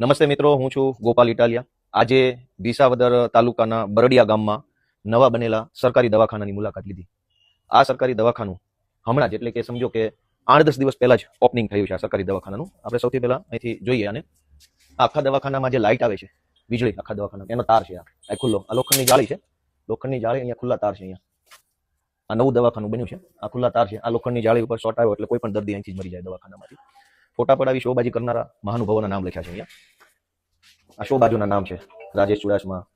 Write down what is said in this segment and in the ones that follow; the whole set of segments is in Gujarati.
નમસ્તે મિત્રો, હું છું ગોપાલ ઇટાલિયા. આજે વિસાવદર તાલુકાના બરડિયા ગામમાં નવા બનેલા સરકારી દવાખાનાની મુલાકાત લીધી. આ સરકારી દવાખાનું હમણાં જ, એટલે કે સમજો કે આઠ દસ દિવસ પહેલા જ ઓપનિંગ થયું છે આ સરકારી દવાખાનાનું. આપણે સૌથી પહેલા અહીંથી જોઈએ અને આખા દવાખાનામાં જે લાઇટ આવે છે, વીજળી આખા દવાખાના એનો તાર છે આ. ખુલ્લો, આ લોખંડની જાળી છે. લોખંડની જાળી અહીંયા ખુલ્લા તાર છે અહીંયા. આ નવું દવાખાનું બન્યું છે. આ ખુલ્લા તાર છે. આ લોખંડની જાળી ઉપર શોર્ટ આવ્યો એટલે કોઈ પણ દર્દી અહીંથી જ મરી જાય દવાખાનામાંથી. ફોટા પડાવી શોબાજી કરનારા મહાનુભાવોના નામ લખ્યા છે અહીંયા. આ શો બાજુના નામ છે. રાજેશ ચુડાસમા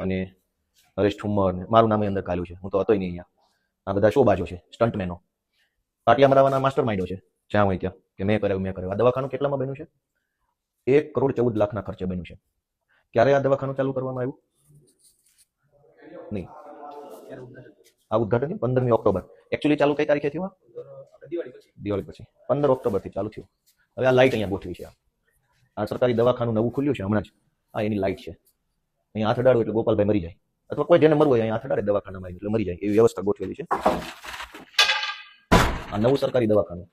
અને હરેશ ઠુમ્મર મારું નામ અંદર કાલ્યું છે. હું તો હતોય નહીં અહીંયા. આ બધા શો બાજુ છે સ્ટન્ટમેનો પાટિયા મરાવાના માસ્ટર માઇન્ડો છે. જ્યાં હોય ત્યાં. કે મેં કરાવ્યું મેં કરાવ્યું. આ દવાખાનું કેટલામાં બન્યું છે? એક કરોડ ચૌદ લાખના ખર્ચે બન્યું છે. ક્યારે આ દવાખાનું ચાલુ કરવામાં આવ્યું? નહીં. આ ઉદઘાટન પંદરમી ઓક્ટોબર. એકચ્યુઅલી ચાલુ કઈ તારીખે થયું? દિવાળી પછી. પંદર ઓક્ટોબરથી ચાલુ થયું. હવે આ લાઇટ અહીંયા ગોઠવી છે આ. સરકારી દવાખાનું નવું ખુલ્યું છે હમણાં જ. આ એની લાઇટ છે. અહીંયા હાથ અડાડો એટલે ગોપાલભાઈ મરી જાય. અથવા કોઈ જેને મરવું હોય અહીંયા હાથ અડાડે દવાખાનામાં એટલે મરી જાય. એવી વ્યવસ્થા ગોઠવેલી છે. આ નવું સરકારી દવાખાનું.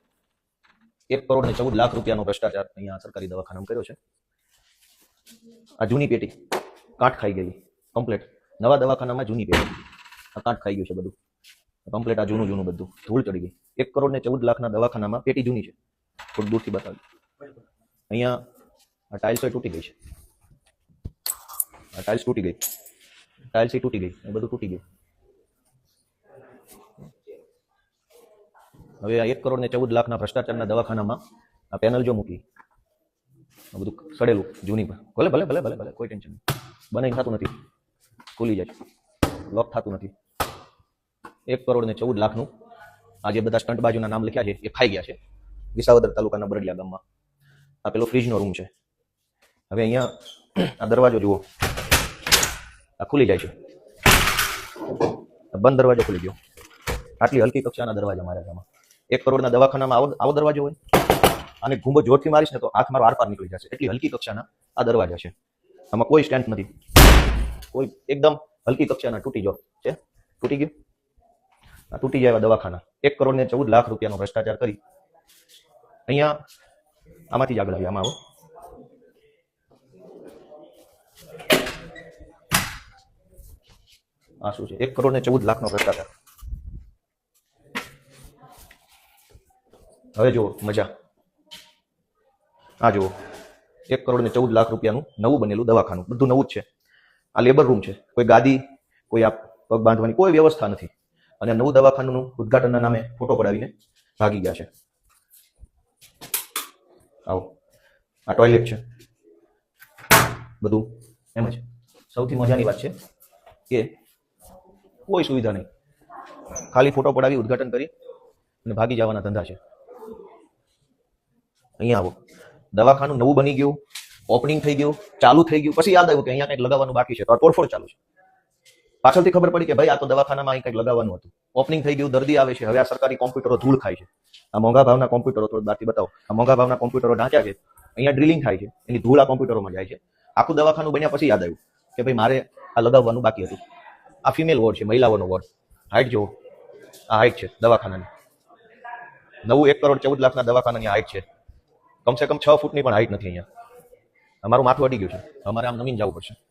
એક કરોડ ને ચૌદ લાખ રૂપિયાનો ભ્રષ્ટાચાર અહીંયા સરકારી દવાખાનામાં કર્યો છે. આ જૂની પેટી. કાંઠ ખાઈ ગઈ. કમ્પ્લેટ નવા દવાખાનામાં જૂની પેટી. આ કાંઠ ખાઈ ગયું છે બધું. કમ્પ્લેટ આ જૂનું જૂનું બધું. ધૂળ ચડી ગઈ. એક કરોડ ને ચૌદ લાખના દવાખાનામાં પેટી જૂની છે. થોડું દૂરથી બતાવી અહીંયા આ ટાઇલ્સ તૂટી ગઈ છે. આ ટાઇલ્સ તૂટી ગઈ. ટાઇલ્સ તૂટી ગઈ. એ બધું તૂટી ગયું. હવે આ એક કરોડ ને ચૌદ લાખના ભ્રષ્ટાચારના દવાખાનામાં આ પેનલ જો મૂકી, આ બધું સડેલું જૂની પર ભલે ભલે ભલે ભલે ભલે, કોઈ ટેન્શન નહીં. બનાવી થતું નથી. ખુલી જાય લોક થતું નથી. એક કરોડ ને ચૌદ લાખનું આ જે બધા સ્ટન્ટ બાજુના નામ લખ્યા છે, એ ખાઈ ગયા છે. વિસાવદર તાલુકાના બરડિયા ગામમાં. આ પેલો ફ્રીજનો રૂમ છે. હવે અહીંયા આ દરવાજો જુઓ. આ ખુલી જાય છે. બંધ દરવાજો ખુલી ગયો. આટલી હલકી કક્ષાના દરવાજા મારા ગામમાં. એક કરોડના દવાખાનામાં આવો આવો દરવાજો હોય અને ઘૂંબો જોરથી મારીશ ને તો હાથ મારો આરપાર નીકળી જશે. એટલી હલકી કક્ષાના આ દરવાજા છે. આમાં કોઈ સ્ટેન્ડ નથી. કોઈ એકદમ હલકી કક્ષાના તૂટી જો છે? તૂટી ગયું? તૂટી જાય દવાખાના. એક કરોડ ને ચૌદ લાખ રૂપિયાનો ભ્રષ્ટાચાર કરી અહીંયા આમાંથી જ આગળ આવી આમાં આવો આ શું છે? એક કરોડ ને ચૌદ લાખનો ભ્રષ્ટાચાર. હવે જુઓ, મજા. આ જુઓ. એક કરોડ ને ચૌદ લાખ રૂપિયાનું નવું બનેલું દવાખાનું. બધું નવું જ છે. આ લેબર રૂમ છે. કોઈ ગાદી, કોઈ આ પગ બાંધવાની કોઈ વ્યવસ્થા નથી. અને નવું દવાખાનું ઉદઘાટનના નામે ફોટો પડાવીને ભાગી ગયા છે. આવો. આ ટોયલેટ છે. બધું એમ જ. સૌથી મજાની વાત છે કે કોઈ સુવિધા નહીં. ખાલી ફોટો પડાવી ઉદઘાટન કરી અને ભાગી જવાના ધંધા છે. અહીંયા આવો. દવાખાનું નવું બની ગયું ઓપનિંગ થઈ ગયું, ચાલુ થઈ ગયું. પછી યાદ આવ્યું કે અહીંયા કંઈક લગાવવાનું બાકી છે. તો તોડફોડ ચાલુ છે. પાછળથી ખબર પડી કે ભાઈ, આ તો દવાખાનામાં અહીં કંઈક લગાવવાનું હતું. ઓપનિંગ થઈ ગયું, દર્દી આવે છે. હવે આ સરકારી કોમ્પ્યુટરો ધૂળ ખાય છે. આ મોંઘા ભાવના કોમ્પ્યુટરો થોડું બાકી બતાવો. આ મોંઘા ભાવના કોમ્પ્યુટરો ઢાંચ્યા છે. અહીંયા ડ્રિલિંગ થાય છે. એની ધૂળ આ કોમ્પ્યુટરોમાં જાય છે. આખું દવાખાનું બન્યા પછી યાદ આવ્યું કે ભાઈ, મારે આ લગાવવાનું બાકી હતું. આ ફિમેલ વોર્ડ છે, મહિલાઓનો વોર્ડ હાઇટ જુઓ. આ હાઇટ છે, દવાખાનાની. નવું એક કરોડ ચૌદ લાખના દવાખાનાની હાઇટ છે. કમસે કમ છ ફૂટની પણ હાઇટ નથી અહીંયા. અમારું માથું અડી ગયું છે. અમારે આમ નમીન જવું પડશે.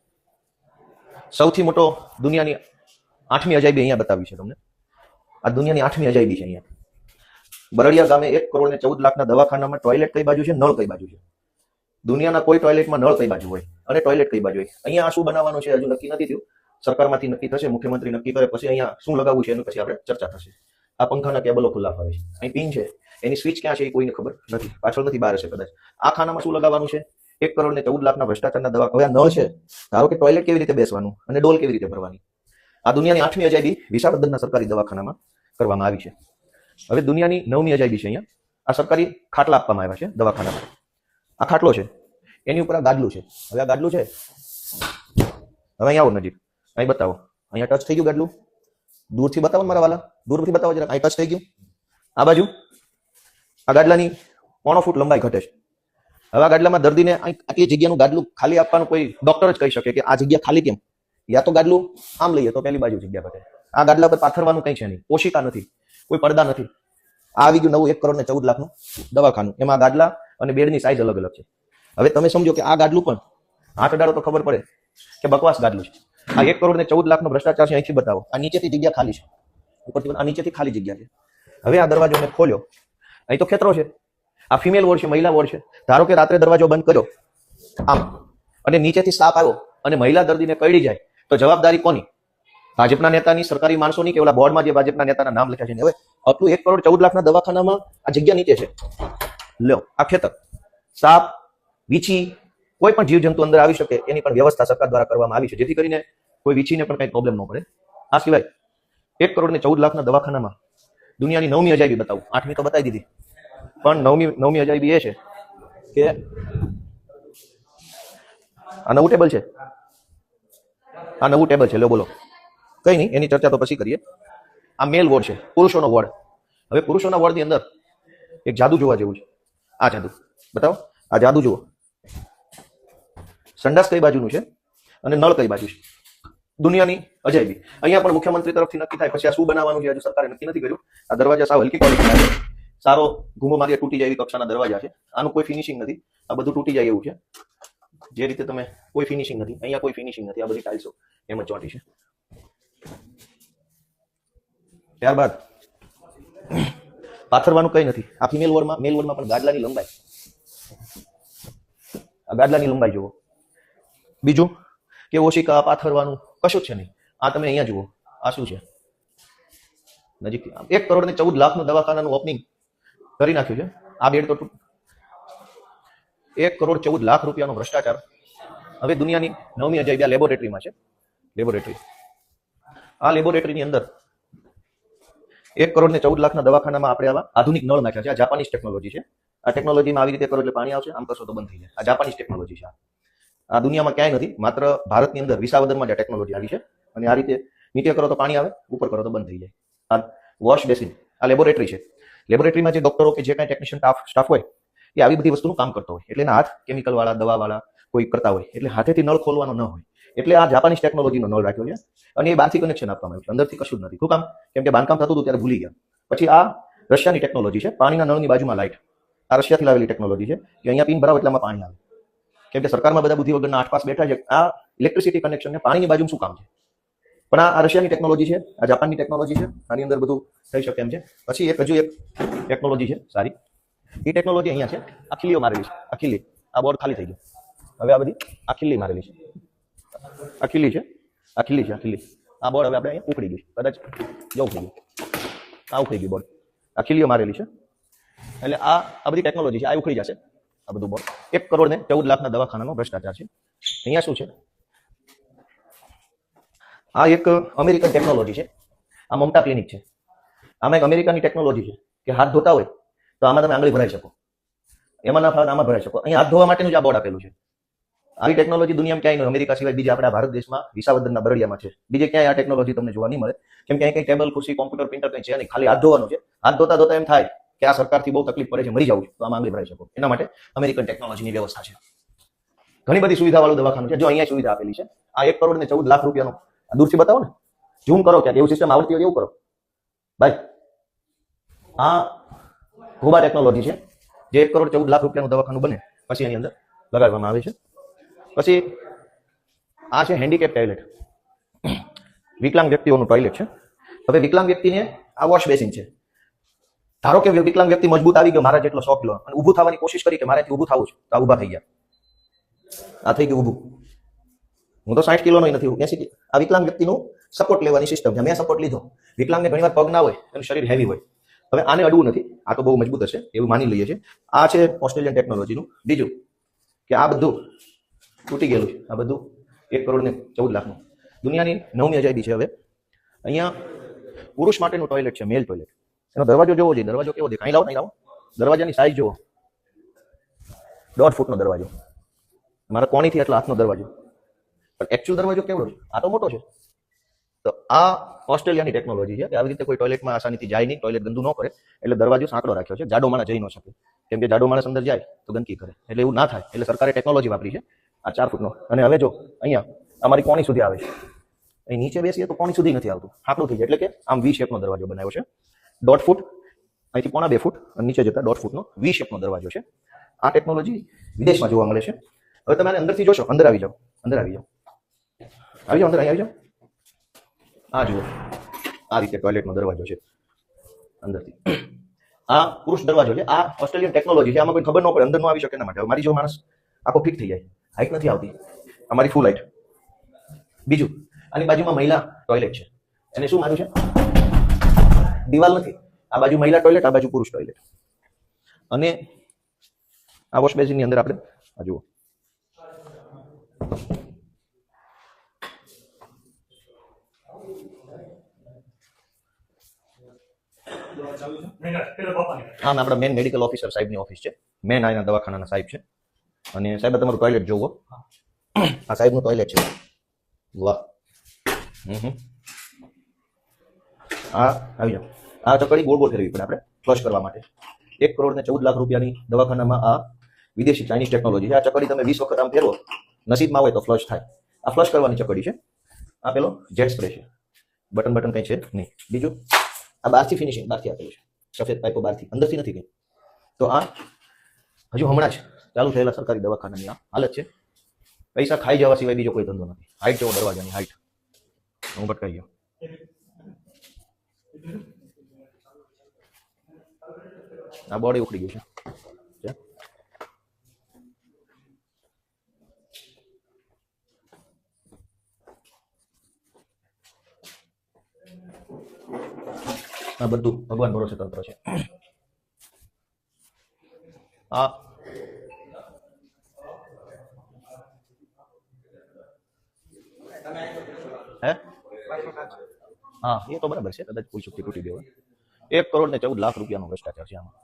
સૌથી મોટો દુનિયાની આઠમી અજાયબી અહીંયા બતાવી છે તમને. આ દુનિયાની આઠમી અજાયબી છે અહીંયા. બરડિયા ગામે એક કરોડ ને ચૌદ લાખના દવાખાનામાં ટોયલેટ કઈ બાજુ છે? નળ કઈ બાજુ છે? દુનિયાના કોઈ ટોયલેટમાં નળ કઈ બાજુ હોય અને ટોયલેટ કઈ બાજુ હોય? અહીંયા આ શું બનાવવાનું છે? હજુ નક્કી નથી થયું. સરકારમાંથી નક્કી થશે, મુખ્યમંત્રી નક્કી કરે, પછી અહીંયા શું લગાવવું છે એનું પછી આપણે ચર્ચા થશે. આ પંખાના કેબલો ખુલ્લા ફરે છે. અહીં પિન છે. એની સ્વિચ ક્યાં છે એ કોઈને ખબર નથી. પાછળ નથી, બહાર છે કદાચ. આ ખાનામાં શું લગાવવાનું છે? એક કરોડ ને ચૌદ લાખના ભ્રષ્ટાચારના દવા હવે આ છે, ધારો કે ટોયલેટ કેવી રીતે બેસવાનું અને ડોલ કેવી રીતે ભરવાની? આ દુનિયાની આઠમી અજાયબી વિશાળબદ્દરના સરકારી દવાખાનામાં કરવામાં આવી છે. હવે દુનિયાની નવમી અજાયબી છે અહીંયા. આ સરકારી ખાટલા આપવામાં આવ્યા છે દવાખાનામાં. આ ખાટલો છે. એની ઉપર આ ગાદલું છે. હવે આ ગાદલું છે. હવે અહીંયા આવો નજીક. અહીં બતાવો. અહીંયા ટચ થઈ ગયું ગાડલું દૂરથી બતાવો મારા વાલા. દૂરથી બતાવો જરા. અહીં ટચ થઈ ગયું? આ બાજુ? આ ગાડલાની પોણો ફૂટ લંબાઈ ઘટે છે. હવે આ ગાદલામાં દર્દીને આટલી જગ્યાનું ગાડલું ખાલી આપવાનું કોઈ ડોક્ટર જ કહી શકે કે આ જગ્યા ખાલી કેમ? યા તો ગાડલું આમ લઈએ તો પેલી બાજુ જગ્યા ઘટે આ ગાદલા પર પાથરવાનું કંઈ છે નહીં. ઓશિકા નથી. કોઈ પડદા નથી. આ આવી ગયું નવું એક કરોડ ને ચૌદ લાખનું દવાખાનું. એમાં ગાદલા અને બેડની સાઈઝ અલગ અલગ છે. હવે તમે સમજો કે આ ગાડલું પણ હાથ અડાડો તો ખબર પડે કે બકવાસ ગાડલું છે. આ એક કરોડ ને ચૌદ લાખનો ભ્રષ્ટાચાર છે, અહીંથી બતાવો. આ નીચેથી જગ્યા ખાલી છે. ઉપરથી આ નીચેથી ખાલી જગ્યા છે. હવે આ દરવાજો મેં ખોલ્યો. અહીં તો ખેતરો છે. આ ફિમેલ વોર્ડ છે, મહિલા વોર્ડ છે. ધારો કે રાત્રે દરવાજો બંધ કર્યો, આમ, અને નીચેથી સાપ આવ્યો અને મહિલા દર્દીને કરડી જાય, તો જવાબદારી કોની? ભાજપના નેતાની, સરકારી માણસોની કે ઓલા બોર્ડમાં જે ભાજપના નેતાના નામ લખ્યા છે હવે? આટલું એક કરોડ ચૌદ લાખના દવાખાનામાં આ જગ્યા નીચે છે. લ્યો, આ ખેતર. સાપ, વીછી, કોઈ પણ જીવજંતુ અંદર આવી શકે, એની પણ વ્યવસ્થા સરકાર દ્વારા કરવામાં આવી છે. જેથી કરીને કોઈ વીછીને પણ કંઈ પ્રોબ્લેમ ન પડે. આ સિવાય, એક કરોડ ને ચૌદ લાખના દવાખાનામાં દુનિયાની નવમી અજાયબી બતાવું. આઠમી તો બતાવી દીધી. પણ નવમી નવમી અજાયબી એ છે. કે આ નવું ટેબલ છે? આ નવું ટેબલ છે, લો બોલો. કઈ નહીં, એની ચર્ચા તો પછી કરીએ. આ મેલ વોર્ડ છે, પુરુષોનો વોર્ડ. હવે પુરુષોના વોર્ડની અંદર એક જાદુ જોવા જેવું છે. આ જાદુ. બતાવો. આ જાદુ જુઓ. સંડાસ કઈ બાજુનું છે અને નળ કઈ બાજુ છે? દુનિયાની અજાયબી. અહીંયા પણ મુખ્યમંત્રી તરફથી નક્કી થાય પછી આ શું બનાવવાનું છે, હજુ સરકારે નક્કી નથી કર્યું. આ દરવાજા સાવ હલકી ક્વોલિટીના સારો ઘૂમો મારી તૂટી જાય એવી કક્ષાના દરવાજા છે. આનું કોઈ ફિનિશિંગ નથી. આ બધું તૂટી જાય એવું છે. જે રીતે તમે કોઈ ફિનિશિંગ નથી. અહીંયા કોઈ ફિનિશિંગ નથી. આ બધી ટાઇલ્સો એમ જ ચોટી છે. ત્યારબાદ પાથરવાનું કઈ નથી. આ ફિમેલ વોર્ડમાં મેલ વોર્ડમાં પણ ગાદલાની લંબાઈ. આ ગાદલાની લંબાઈ જુઓ. બીજું કે ઓશિકા પાથરવાનું કશું છે નહીં. આ તમે અહીંયા જુઓ. આ શું છે? નજીક એક કરોડ ને ચૌદ લાખનું દવાખાનાનું ઓપનિંગ કરી નાખ્યું છે. આ બેડ તો એક કરોડ ચૌદ લાખ રૂપિયાનો ભ્રષ્ટાચાર હવે દુનિયાની નવમી અજાયબી આ લેબોરેટરીમાં છે. લેબોરેટરી. આ લેબોરેટરીની અંદર એક કરોડ ને ચૌદ લાખના દવાખાનામાં આપણે આવા આધુનિક નળ નાખ્યા છે. આ જાપાનીઝ ટેકનોલોજી છે. આ ટેકનોલોજીમાં આવી રીતે કરો એટલે પાણી આવશે, આમ કરશો તો બંધ થઈ જાય. આ જાપાનીઝ ટેકનોલોજી છે આ. દુનિયામાં ક્યાંય નથી, માત્ર ભારતની અંદર વિસાવદરમાં જ ટેકનોલોજી આવી છે. અને આ રીતે નીચે કરો તો પાણી આવે, ઉપર કરો તો બંધ થઈ જાય. આ વોશ બેસિન, આ લેબોરેટરી છે. લેબોરેટરીમાં જે ડોક્ટરો કે જે કાંઈ ટેકનિશિયન સ્ટાફ હોય, એ આવી બધી વસ્તુનું કામ કરતો હોય. એટલે એના હાથ કેમિકલવાળા દવાવાળા કોઈ કરતા હોય. એટલે હાથેથી નળ ખોલવાનો ન હોય. એટલે આ જાપાનીઝ ટેકનોલોજીનો નળ રાખ્યો છે અને એ બહારથી કનેક્શન આપવામાં આવ્યું છે. અંદરથી કશું જ નથી. શું કામ? કેમ કે બાંધકામ થતું હતું ત્યારે ભૂલી ગયા. પછી આ રશિયાની ટેકનોલોજી છે. પાણીના નળની બાજુમાં લાઇટ. આ રશિયાથી લાવેલી ટેકનોલોજી છે કે અહીંયા પિન ભરાવ એટલામાં પાણી આવે. કેમ કે સરકારમાં બધા બુદ્ધિ વગરના આસપાસ બેઠા છે. આ ઇલેક્ટ્રિસિટી કનેક્શનને પાણીની બાજુમાં શું કામ છે? પણ આ રશિયાની ટેકનોલોજી છે, આ જાપાનની ટેકનોલોજી છે, આની અંદર બધું થઈ શકે એમ છે. પછી એક હજુ એક ટેકનોલોજી છે, સારી. એ ટેકનોલોજી અહીંયા છે આ મારેલી છે આ આ બોર્ડ ખાલી થઈ ગયું. હવે આ બધી આ મારેલી છે. આ છે આ છે આ આ બોર્ડ હવે આપણે અહીંયા ઉખડી ગયું કદાચ જવું થઈ ગયું. આ ઉખડી ગયું બોર્ડ આ મારેલી છે. એટલે આ આ બધી ટેકનોલોજી છે, આ ઉખડી જશે, આ બધું બોર્ડ એક કરોડ ને ચૌદ લાખના દવાખાનાનો ભ્રષ્ટાચાર છે. અહીંયા શું છે? આ એક અમેરિકન ટેકનોલોજી છે. આ મમતા ક્લિનિક છે. આમાં એક અમેરિકાની ટેકનોલોજી છે કે હાથ ધોતા હોય તો આમાં તમે આંગળી ભરાઈ શકો. એમાં ના ફાવે આમાં ભરાઈ શકો. અહીં હાથ ધોવા માટેનું જ આ બોર્ડ આપેલું છે. આવી ટેકનોલોજી દુનિયામાં ક્યાંય નહીં, અમેરિકા સિવાય બીજા આપણા ભારત દેશમાં વિસાવદનના બરડિયામાં છે. બીજે ક્યાંય આ ટેકનોલોજી તમને જોવા નહીં મળે. કેમ કે અહીં કંઈ ટેબલ ખુરશી કોમ્પ્યુટર પ્રિન્ટર કંઈ છે નહીં. ખાલી હાથ ધોવાનું છે. હાથ ધોતા ધોતા એમ થાય કે આ સરકારથી બહુ તકલીફ પડે છે, મરી જવું તો આમાં આંગળી ભરાઈ શકો. એના માટે અમેરિકન ટેકનોલોજીની વ્યવસ્થા છે. ઘણી બધી સુવિધા વાળું દવાખાનું છે. જો અહીંયા સુવિધા આપેલી છે. આ એક કરોડ ને ચૌદ લાખ રૂપિયાનો દૂરથી બતાવો ને. ઝૂમ કરો ક્યાંક, એવું સિસ્ટમ આવડતી હોય એવું કરો. ભાઈ આ ઘોબા ટેકનોલોજી છે. જે એક કરોડ ચૌદ લાખ રૂપિયાનું દવાખાનું બને, પછી એની અંદર લગાડવામાં આવે છે. પછી આ છે હેન્ડીકેપ ટોયલેટ વિકલાંગ વ્યક્તિઓનું ટોયલેટ છે. હવે વિકલાંગ વ્યક્તિને આ વોશ બેસિન છે. ધારો કે વિકલાંગ વ્યક્તિ મજબૂત આવી ગયો, મારા જેટલો સો કિલો અને ઊભું થવાની કોશિશ કરી કે મારાથી ઊભું થવું છે, તો આ ઊભા થઈ ગયા. આ થઈ ગયું ઊભું. હું તો સાઠ કિલોનો નથી એસી આ વિકલાંગ વ્યક્તિનું સપોર્ટ લેવાની સિસ્ટમ છે. મેં સપોર્ટ લીધો. વિકલાંગને ઘણીવાર પગ ના હોય, એનું શરીર હેવી હોય. હવે આને અડવું નથી. આ તો બહુ મજબૂત હશે, એવું માની લઈએ છીએ. આ છે ઓસ્ટ્રેલિયન ટેકનોલોજીનું બીજું કે આ બધું તૂટી ગયેલું છે. આ બધું એક કરોડ ને ચૌદ લાખનું. દુનિયાની નવમી અજાયબી છે હવે. અહીંયા પુરુષ માટેનું ટોયલેટ છે મેલ ટોયલેટ એનો દરવાજો જોવો જોઈએ. દરવાજો કેવો દેખાય? લાવો નહીં લાવો. દરવાજાની સાઈઝ જોવો. દોઢ ફૂટનો દરવાજો. મારા કોણીથી એટલો હાથનો દરવાજો? પણ એકચ્યુઅલ દરવાજો કેવડો છે? આ તો મોટો છે. તો આ ઓસ્ટ્રેલિયાની ટેકનોલોજી છે. કે આવી રીતે કોઈ ટોયલેટમાં આસાનીથી જાય નહીં ટોયલેટ ગંદુ ન કરે. એટલે દરવાજો સાંકડો રાખ્યો છે. જાડો માણસ જઈ ન શકે કેમ કે જાડો માણસ અંદર જાય તો ગંદકી કરે. એટલે એવું ના થાય. એટલે સરકારે ટેકનોલોજી વાપરી છે. આ ચાર ફૂટનો. અને હવે જો અહીંયા અમારી કોણી સુધી આવે છે. અહીં નીચે બેસીએ તો કોણી સુધી નથી આવતું. સાંકડું થઈ જાય. એટલે કે આમ વી શેપનો દરવાજો બનાવ્યો છે. દોઢ ફૂટ. અહીંથી પોણા બે ફૂટ. અને નીચે જતા દોઢ ફૂટનો વી શેપનો દરવાજો છે. આ ટેકનોલોજી વિદેશમાં જોવા મળે છે. હવે તમે અંદરથી જોશો. અંદર આવી જાઓ. અંદર આવી જાઓ. આવી જાઓ, અંદર અહીં આવી જાઓ. આ જુઓ. આ રીતે ટોયલેટનો દરવાજો છે. અંદરથી. આ પુરુષ દરવાજો છે. આ ઓસ્ટ્રેલિયન ટેકનોલોજી છે. આમાં કોઈ ખબર ન પડે અંદર ન આવી શકે એના માટે. મારી જો માણસ આખો ફિટ થઈ જાય. હાઈટ નથી આવતી. અમારી ફૂલ હાઈટ બીજું, આની બાજુમાં મહિલા ટોયલેટ છે. એને શું માર્યું છે? દિવાલ નથી. આ બાજુ મહિલા ટોયલેટ આ બાજુ પુરુષ ટોયલેટ અને આ વોશ બેસિનની અંદર આપણે, આ જુઓ. આમ આપણા મેન મેડિકલ ઓફિસર સાહેબની ઓફિસ છે. મેન આના દવાખાનાના સાહેબ છે. અને સાહેબ તમારું ટોયલેટ જોવો. આ સાહેબનું ટોયલેટ છે. વાહ. આ, આવી જાઓ. આ ચકડી ગોળ ગોળ ફેરવી પડે આપણે ફ્લશ કરવા માટે. એક કરોડ ને ચૌદ લાખ રૂપિયાની દવાખાનામાં આ વિદેશી ચાઇનીઝ ટેકનોલોજી છે. આ ચકડી તમે વીસ વખત આમ ફેરવો, નસીબમાં હોય તો ફ્લશ થાય. આ ફ્લશ કરવાની ચકડી છે. આ પેલો જેટ સ્પ્રે છે. બટન બટન કંઈ છે નહીં. બીજું? આ બહારથી ફિનિશિંગ બહારથી આપેલું છે. સફેદ પાઇપો બહારથી અંદરથી નથી ગઈ. તો આ હજુ હમણાં જ ચાલુ થયેલા સરકારી દવાખાનાની આ હાલત છે. પૈસા ખાઈ જવા સિવાય બીજો કોઈ ધંધો નથી. હાઈટ જવો, દરવાજાની હાઈટ હું ભટકાઈ ગયો. આ બોડી ઉખડી ગયું છે? આ બધું ભગવાન ભરોસે તંત્ર છે. આ હે? હા, એ તો બરાબર છે, કદાચ કોઈ શક્તિ તૂટી દેવાય એક કરોડ ને ચૌદ લાખ રૂપિયાનો ભ્રષ્ટાચાર છે આમાં.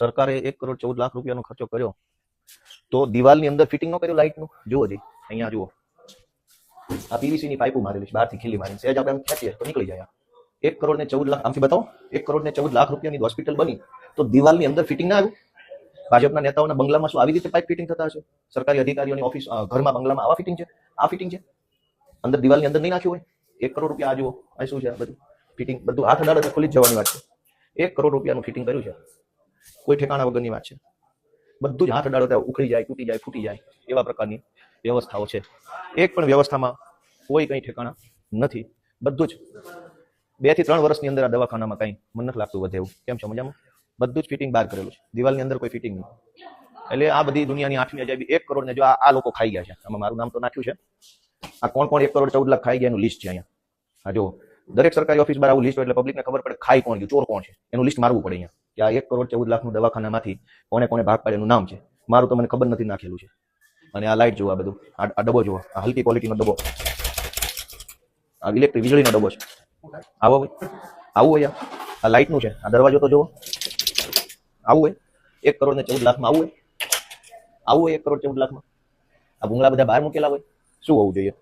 સરકારે એક કરોડ ચૌદ લાખ રૂપિયાનો ખર્ચો કર્યો. તો દિવાલની અંદર ફિટિંગ ન કર્યું લાઇટનું જુઓ જી, અહીંયા જુઓ. આ પીવીસી ની પાઇપો મારેલી છે, બહારથી ખીલી મારી સહેજ આપણે આમ ખેંચીએ તો નીકળી જાય એક કરોડ ને ચૌદ લાખ, આમથી બતાવો, એક કરોડ ને ચૌદ લાખ રૂપિયાની હોસ્પિટલ બની, તો દિવાલની અંદર ફિટિંગ ના આવ્યું? ભાજપના નેતાઓના બંગલામાં શું આવી રીતે પાઇપ ફિટિંગ થતા હશે? સરકારી અધિકારીઓની ઓફિસ ઘરમાં બંગલામાં આવા ફિટિંગ છે? આ ફિટિંગ છે? અંદર દિવાલની અંદર નહીં નાખ્યું હોય? એક કરોડ રૂપિયા, આ જુઓ, આ શું છે બધું? ફિટિંગ, બધું હાથ અડાડે ખુલી જવાની વાત છે. એક કરોડ રૂપિયાનું ફિટિંગ કર્યું છે. કોઈ ઠેકાણા વગરની વાત છે. બધું જ હાથ અડાડો ઉખડી જાય, તૂટી જાય, ફૂટી જાય, એવા પ્રકારની વ્યવસ્થાઓ છે. એક પણ વ્યવસ્થામાં કોઈ કંઈ ઠેકાણા નથી. બધું જ બેથી ત્રણ વર્ષની અંદર આ દવાખાનામાં કંઈ મને નથી લાગતું વધે એવું. કેમ છે? મજામાં? બધું જ ફિટિંગ બહાર કરેલું છે. દિવાલની અંદર કોઈ ફિટિંગ નહીં એટલે આ બધી દુનિયાની આઠમી અજાબી એક કરોડ ને જો આ લોકો ખાઈ ગયા છે. આમાં મારું નામ તો નાખ્યું છે. આ કોણ કોણ એક કરોડ ચૌદ લાખ ખાઈ ગયા એનું લિસ્ટ છે અહીંયા. હા જો દરેક સરકારી ઓફિસ બહાર આવું લિસ્ટ હોય એટલે પબ્લિકને ખબર પડે ખાઈ કોણ ગયું, ચોર કોણ છે. એનું લિસ્ટ મારવું પડે અહીંયા. કે આ એક કરોડ ચૌદ લાખનું દવાખાનામાંથી કોને કોને ભાગ પાડે એનું નામ છે. મારું તો મને ખબર નથી નાખેલું છે. અને આ લાઇટ જુઓ આ બધું. આ ડબ્બો જુઓ આ હલકી ક્વોલિટીનો ડબ્બો. આ ઇલેક્ટ્રિક વીજળીનો ડબ્બો છે. આવો ભાઈ. આવું હોય. આ. લાઇટનું છે. આ દરવાજો તો જુઓ આવું હોય. એક કરોડ ને ચૌદ લાખમાં આવું હોય. આવું હોય એક કરોડ ચૌદ લાખમાં. આ ભૂંગળા બધા બહાર મૂકેલા હોય. શું હોવું જોઈએ?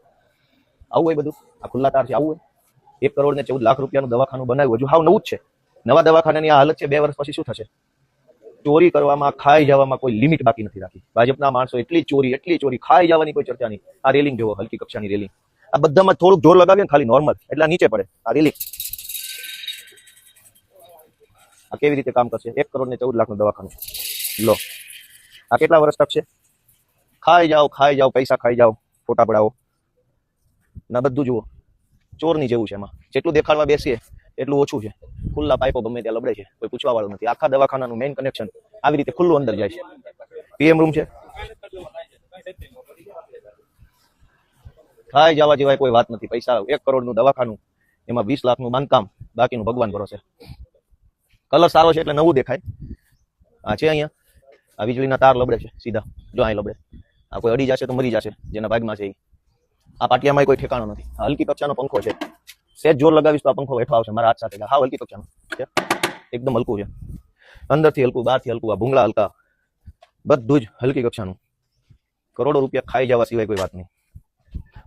આવું હોય બધું. આ ખુલ્લા તાર છે. આવું હોય. એક કરોડ ને ચૌદ લાખ રૂપિયાનું દવાખાનું બનાવ્યું. હજુ હાવ નવું જ છે. નવા દવાખાનાની આ હાલત છે. બે વર્ષ પછી શું થશે? ચોરી કરવામાં, ખાઈ જવામાં કોઈ લિમિટ બાકી નથી રાખી. ભાજપના માણસો એટલી ચોરી એટલી ચોરી, ખાઈ જવાની કોઈ ચર્ચા નહીં આ રેલિંગ જોવો, હલકી કક્ષાની રેલિંગ. આ બધામાં થોડુંક જોર લગાવીએ ખાલી નોર્મલ એટલે નીચે પડે. આ રેલિંગ. આ કેવી રીતે કામ કરશે? એક કરોડ ને ચૌદ લાખનું દવાખાનું. લો. આ કેટલા વર્ષ ટકશે ખાઈ જાઓ ખાઈ જાઓ, પૈસા ખાઈ જાઓ, ફોટા પડાવો. ના બધું જુઓ. ચોરની જેવું છે એમાં. જેટલું દેખાડવા બેસીએ એટલું ઓછું છે. ખુલ્લા પાઇપો ગમે ત્યાં લબડે છે, કોઈ પૂછવા વાળું નથી. આખા દવાખાનાનું મેઇન કનેક્શન આવી રીતે ખુલ્લું અંદર જાય છે. પીએમ રૂમ છે. થાય જવા જેવાય કોઈ વાત નથી. પૈસા એક કરોડનું દવાખાનું, એમાં વીસ લાખનું બાંધકામ, બાકીનું ભગવાન ભરોસે. કલર સારો છે એટલે નવું દેખાય. આ છે અહીંયા. આ વીજળીના તાર લબડે છે, સીધા. જો અહીં લબડે. આ કોઈ અડી જશે તો મરી જશે, જેના ભાગમાં છે. આ પાટિયામાં કોઈ ઠેકાણો નથી. હલકી કક્ષાનો પંખો છે. સેજ જોર લગાવીશ તો આ પંખો બેઠો આવશે. મારા હાથ સાથે. હા, હલકી કક્ષાનો એકદમ હલકું છે. અંદરથી હલકું, બહારથી હલકું, આ ભૂંગળા હલકા. બધું જ હલકી કક્ષાનું. કરોડો રૂપિયા ખાઈ જવા સિવાય કોઈ વાત નહીં.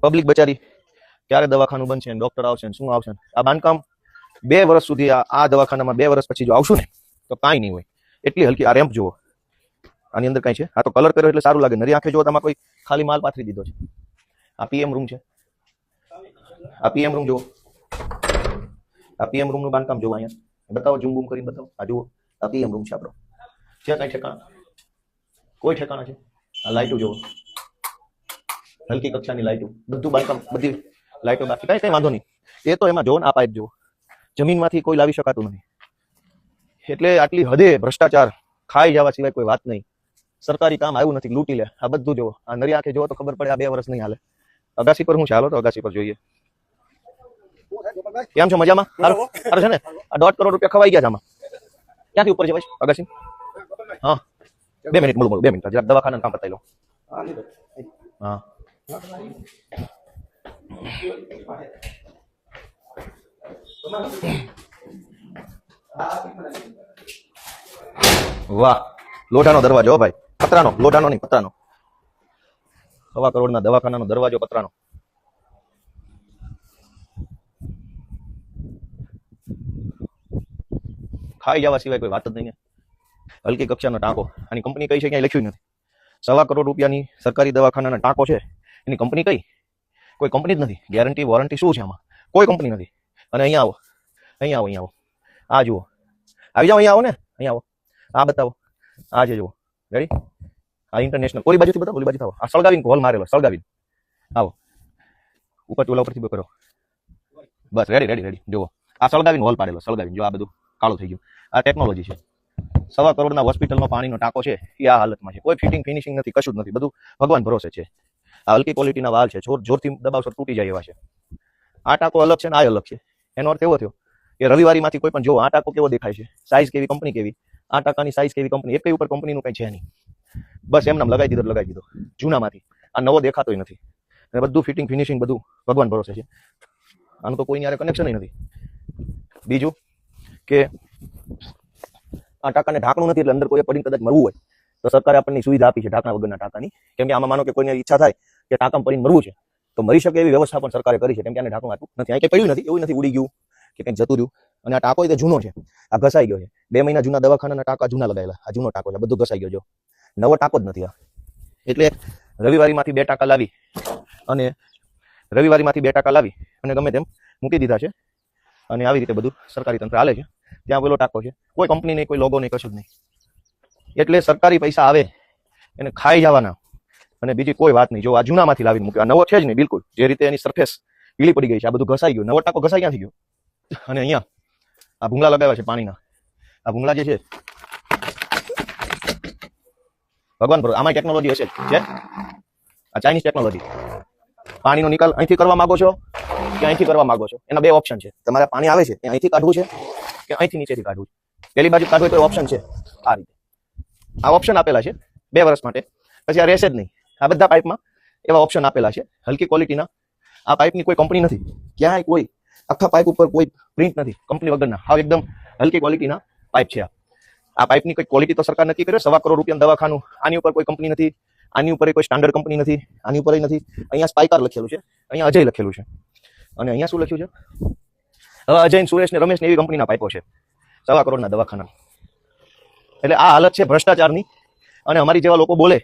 પબ્લિક બચારી. ક્યારે દવાખાનું બનશે ડોક્ટર આવશે શું આવશે આ બાંધકામ બે વર્ષ સુધી આ દવાખાનામાં બે વર્ષ પછી જો આવશું ને, તો કાંઈ નહીં હોય. એટલી હલકી આ રેમ્પ જુઓ. આની અંદર કાંઈ છે? આ તો કલર કર્યો એટલે સારું લાગે. નરી આંખે જો તમે કોઈ ખાલી માલ પાથરી દીધો છે. આ પીએમ રૂમ છે. આ પીએમ રૂમ જુઓ. આ પીએમ રૂમનું બાંધકામ જુઓ અહીંયા બતાવો જુમ બૂમ કરીને બતાવો આ જુઓ આ પીએમ રૂમ છે આપણો છે કઈ ઠેકાણા કોઈ ઠેકાણા છે આ લાઇટો જોવો હલકી કક્ષાની લાઇટો બધું બાંધકામ બધી લાઇટો બાકી કઈ કઈ વાંધો નહીં એ તો એમાં જોવો ને આ પાઇપ જુઓ જમીનમાંથી કોઈ લાવી શકાતું નથી એટલે આટલી હદે ભ્રષ્ટાચાર ખાઈ જવા સિવાય કોઈ વાત નહીં સરકારી કામ આવ્યું નથી લૂંટી લે આ બધું જોવો આ નરી આંખે જોવો તો ખબર પડે આ બે વર્ષ નહીં હાલે અગાસી પર હું ચાલો તો અગાસી પર જોઈએ કેમ છો? મજામાં? સારું છે ને? આ દોઢ કરોડ રૂપિયા ખવાઈ ગયા છે આમાં. ક્યાંથી ઉપર છે ભાઈ? અગાસી હા. બે મિનિટ મળું મળું બે મિનિટ. જરાક દવાખાના કામ પતાવી લો. હા. વાહ. લોઢાનો દરવાજો ભાઈ. પતરાનો. લોઢાનો નહીં પતરાનો. સવા કરોડના દવાખાનાનો દરવાજો પતરાનો. ખાઈ જવા સિવાય કોઈ વાત જ નહીં હલકી કક્ષાનો ટાંકો. આની કંપની કઈ છે ક્યાંય લખ્યું નથી. સવા કરોડ રૂપિયાની સરકારી દવાખાનાના ટાંકો છે. એની કંપની કઈ? કોઈ કંપની જ નથી. ગેરંટી, વોરંટી શું છે આમાં? કોઈ કંપની નથી. અને અહીંયા આવો. અહીંયા આવો અહીંયા આવો. આ જુઓ. આવી જાઓ, અહીંયા આવો ને. અહીંયા આવો. આ બતાવો. આ જે જુઓ. રેડી આ ઇન્ટરનેશનલ ઓલી બાજુથી બતાવો, ઓલી બાજુ આવો. આ સળગાવીને હોલ મારેલો, સળગાવીને. આવો. ઉપર ચોલા ઉપરથી કરો બસ રેડી રેડી રેડી જુઓ. આ સળગાવીને હોલ પાડેલો સળગાવીને. જો આ બધું કાળું થઈ ગયું. આ ટેકનોલોજી છે. સવા કરોડના હોસ્પિટલમાં પાણીનો ટાંકો છે, એ આ હાલતમાં છે. કોઈ ફિટિંગ ફિનિશિંગ નથી, કશું જ નથી. બધું ભગવાન ભરોસે છે. આ હલકી ક્વોલિટીના વાલ છે, જોર, જોરથી દબાવશો તો તૂટી જાય એવા છે. આ ટાંકો અલગ છે ને આ અલગ છે. એનો અર્થ એવો થયો કે રવિવારીમાંથી કોઈ પણ જો, આ ટાંકો કેવો દેખાય છે? સાઇઝ કેવી કંપની કેવી? આ ટાંકાની સાઇઝ કેવી કંપની એક ઉપર કંપનીનું કંઈ છે નહીં. બસ એમને લગાવી દીધો લગાવી દીધો. જૂનામાંથી. આ નવો દેખાતોય નથી. અને બધું ફિટિંગ ફિનિશિંગ બધું ભગવાન ભરોસે છે. આનું તો કોઈની યારે કનેક્શન નથી. બીજું કે આ ટાંકાને ઢાંકણું નથી એટલે અંદર કોઈ પડીને કદાચ મરવું હોય, તો સરકારે આપણને સુવિધા આપી છે ઢાંકણા વગરના ટાંકાની કેમ કે આમાં માનો કે કોઈને ઈચ્છા થાય કે ટાંકામાં પડીને મરવું છે, તો મરી શકે એવી વ્યવસ્થા પણ સરકારે કરી છે, કેમ કે આને ઢાંકણું આપ્યું નથી. અહીં કંઈ નથી, એવું નથી, ઉડી ગયું, કે કંઈક જતું રહ્યું. અને આ ટાંકો એ જૂનો છે, આ ઘસાઈ ગયો છે. બે મહિના જૂના દવાખાનાના ટાંકા જૂના લગાવેલા આ જૂનો ટાંકો છે બધું ઘસાઈ ગયો નવો ટાંકો જ નથી આ. એટલે રવિવારીમાંથી બે ટાંકા લાવી, અને રવિવારીમાંથી બે ટાંકા લાવી, અને ગમે તેમ મૂકી દીધા છે. અને આવી રીતે બધું સરકારી તંત્ર હાલે છે. ત્યાં પેલો ટાંકો છે. કોઈ કંપની નહીં, કોઈ લોગો નહીં, કશું જ નહીં. એટલે સરકારી પૈસા આવે એને ખાઈ જવાના. અને બીજી કોઈ વાત નહીં. જો આ જૂનામાંથી લાવીને મૂક્યો. નવો છે જ નહીં, બિલકુલ. જે રીતે એની સરફેસ પીળી પડી ગઈ છે. આ બધું ઘસાઈ ગયું. નવો ટાંકો ઘસાઈ ક્યાંથી ગયો? અને અહીંયા આ ભૂંગળા લગાવ્યા છે પાણીના. આ ભૂંગળા જે છે, ભગવાન ભરો આમાં ટેકનોલોજી હશે. છે? આ ચાઇનીઝ ટેકનોલોજી પાણીનો નિકાલ અહીંથી કરવા માંગો છો કે અહીંથી કરવા માંગો છો? એના બે ઓપ્શન છે. તમારે પાણી આવે છે, એ અહીંથી કાઢવું છે. કે અહીંથી નીચેથી કાઢવું છે. પેલી બાજુ કાઢવું તો ઓપ્શન છે. આ રીતે. આ ઓપ્શન આપેલા છે બે વર્ષ માટે. પછી આ રહેશે જ નહીં. આ બધા પાઇપમાં એવા ઓપ્શન આપેલા છે. હલકી ક્વોલિટીના આ પાઇપની કોઈ કંપની નથી. ક્યાંય કોઈ આખા પાઇપ ઉપર કોઈ પ્રિન્ટ નથી. કંપની વગરના. હાવ એકદમ હલકી ક્વોલિટીના પાઇપ છે આ. પાઇપની કોઈ ક્વોલિટી તો સરકાર નક્કી કરે. સવા કરોડ રૂપિયાનું દવાખાનું. આની ઉપર કોઈ કંપની નથી. આની ઉપર કોઈ સ્ટાન્ડર્ડ કંપની નથી. આની ઉપર નથી. અહીંયા સ્પાઈકાર લખેલું છે. અહીંયા અજય લખેલું છે. અને અહીંયા શું લખ્યું છે? હવે અજય સુરેશ ને રમેશ ને એવી કંપનીના પાઇપો છે. સવા કરોડના દવાખાના. એટલે આ હાલત છે ભ્રષ્ટાચારની. અને અમારી જેવા લોકો બોલે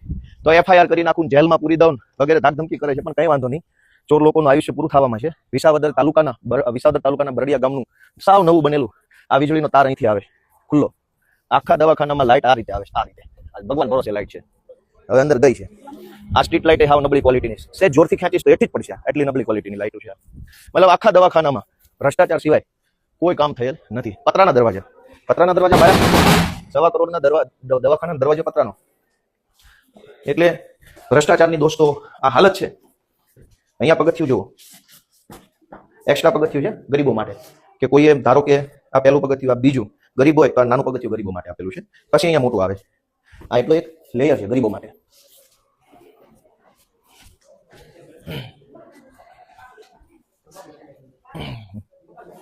તો એફઆઈઆર કરી નાખું, જેલમાં પૂરી દઉં, વગેરે ધાકધમકી કરે છે, પણ કંઈ વાંધો નહીં. ચોર લોકોનું આયુષ્ય પૂરું થવામાં છે. વિસાવદર તાલુકાના વિસાવદર તાલુકાના બરડિયા ગામનું સાવ નવું બનેલું આ વીજળીનો તાર અહીંથી આવે. ખુલ્લો. આખા દવાખાનામાં લાઇટ આ રીતે આવે, આ રીતે. ભગવાન ભરોસે લાઇટ છે. હવે અંદર ગઈ છે. આ સ્ટ્રીટ લાઇટ હાવ નબળી ક્વોલિટીની છે. જોરથી ખેંચીશ તો એટલી જ પડશે એટલી નબળી ક્વોલિટીની લાઇટો છે મતલબ આખા દવાખાનામાં ભ્રષ્ટાચાર સિવાય કોઈ કામ થયેલ નથી. પતરાના દરવાજા. પતરાના દરવાજા મારા સવા કરોડના દરવાજા દ- દરવાજો પતરાનો. એટલે ભ્રષ્ટાચારની દોસ્તો, આ હાલત છે. અહીંયા પગથિયું જુઓ. એક્સ્ટ્રા પગથિયું છે ગરીબો માટે. કે કોઈએ ધારો કે આ પહેલું પગથિયું, આ બીજું ગરીબો નાનું પગથિયું ગરીબો માટે આપેલું છે. પછી અહીંયા મોટું આવે છે. આ એટલો એક લેયર છે ગરીબો માટે.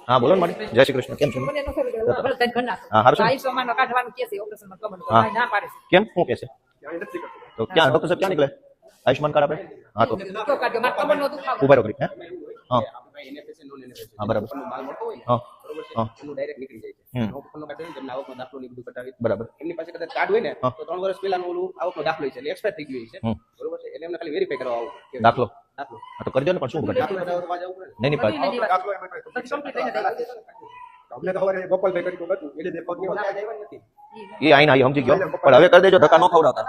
હા બોલો ને મારી. જય શ્રી કૃષ્ણ. કેમ છો? ન હા, હારું છે. ને? કાઢવાનું કહે છે, ઓપરેશનમાં કમરનું. હા. ના પાડે કેમ? શું કે છે? તો ક્યાં? ડોક્ટર સાહેબ ક્યાં નીકળે? આયુષ્માન કાર્ડ આપણે હા તો તો કાઢજો. મારે કમરનો દુખાવો. ઊભા રહો કરી હા? હા. બરાબર. હા. ને, ને બરાબર. એમની પાસે કદાચ કાર્ડ હોય ને તો ત્રણ વર્ષ પહેલાનું ઓલું આવકનો દાખલો છે એટલે એક્સપાયર થઈ ગયું છે. બરોબર છે? એટલે એમને ખાલી વેરીફાઈ કરવા આવું દાખલો. તો કરજો ને પણ શું ને. નહીં નહીં પાછું ના, એ આઈને આઈ સમજી ગયો. પણ હવે કરી દેજો ધક્કા ન ખવડાવતા.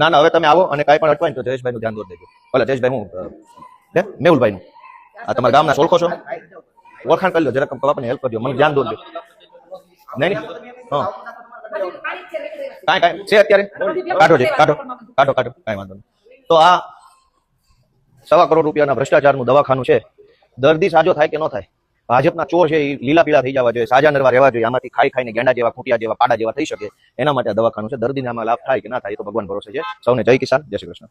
ના. ના હવે. તમે આવો અને કાંઈ પણ અટવાય ને તો જયેશભાઈ નું ધ્યાન દોર દેજો. ભલે જયેશભાઈ હું હે મેહુલભાઈ નું આ તમારા ગામના ઓળખો છો? ઓળખાણ કરી લો જરાક બાપાને હેલ્પ કરજો. મને ધ્યાન દોર દો નહીં હા. કાંઈ કાંઈ, છે અત્યારે? કાઢો છે કાઢો કાઢો કાઢો, કાંઈ વાંધો તો આ સવા કરોડ રૂપિયાના ભ્રષ્ટાચારનું દવાખાનું છે. દર્દી સાજો થાય કે ન થાય? ભાજપના ચોર છે, એ લીલા પીળા થઈ જવા જોઈએ, સાજા નરવા રહેવા જોઈએ, આમાંથી ખાઈ ખાઈને ગેંડા જેવા, ખૂટિયા જેવા પાડા જેવા થઈ શકે. એના માટે દવાખાનું છે. દર્દીને આમાં લાભ થાય કે ના થાય તો ભગવાન ભરોસે છે. સૌને જય કિસાન, જય શ્રી કૃષ્ણ.